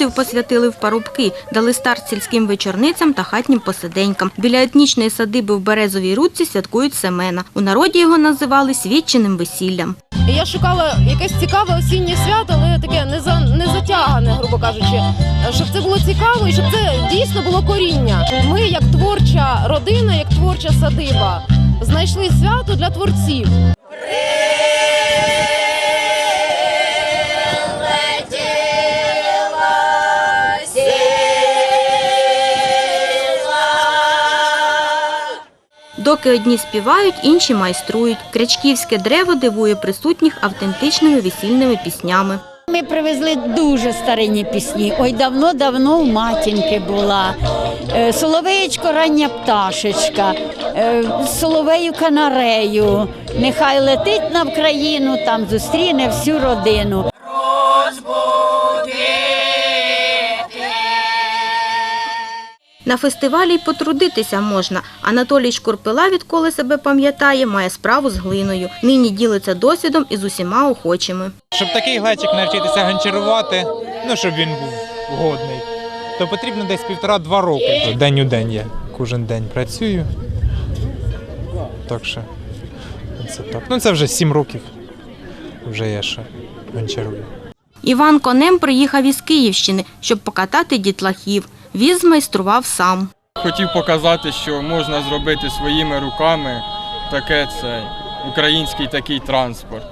років посвятили в парубки, дали старт сільським вечорницям та хатнім посиденькам. Біля етнічної садиби в Березовій Рудці святкують Семена. У народі його називали свідченим весіллям. Я шукала якесь цікаве осіннє свято, але таке не за не грубо кажучи, щоб це було цікаво і щоб це дійсно було коріння. Ми, як творча родина, як творча садиба, знайшли свято для творців. Доки одні співають, інші майструють. Крячківське древо дивує присутніх автентичними весільними піснями. Ми привезли дуже старинні пісні. Ой, давно-давно в матінки була. Е, Соловеєчко рання пташечка, е, соловею канарею. Нехай летить на Вкраїну, там зустріне всю родину. На фестивалі й потрудитися можна. Анатолій Шкурпила, відколи себе пам'ятає, має справу з глиною. Нині ділиться досвідом із усіма охочими. Щоб такий глечик навчитися гончарувати, ну щоб він був годний, то потрібно десь півтора-два роки. День у день я кожен день працюю. Так що це так. Ну це вже сім років. Вже я ще гончарую. Іван конем приїхав із Київщини, щоб покатати дітлахів. Віз змайстрував сам. Хотів показати, що можна зробити своїми руками таке це український такий транспорт.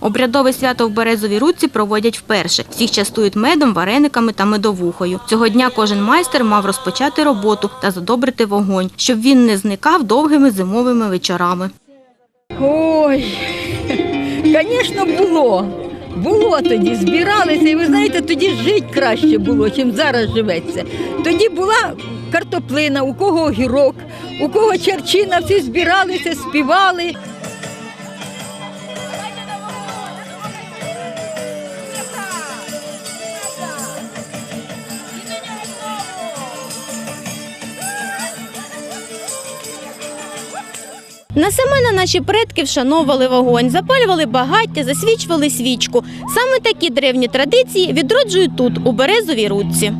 Обрядове свято в Березовій Рудці проводять вперше. Всіх частують медом, варениками та медовухою. Цього дня кожен майстер мав розпочати роботу та задобрити вогонь, щоб він не зникав довгими зимовими вечорами. Ой, звісно, було. Було тоді, збиралися, і ви знаєте, тоді жити краще було, чим зараз живеться. Тоді була картоплина, у кого огірок, у кого черчина, всі збиралися, співали. На Семена наші предки вшановували вогонь, запалювали багаття, засвічували свічку. Саме такі древні традиції відроджують тут, у Березовій Рудці.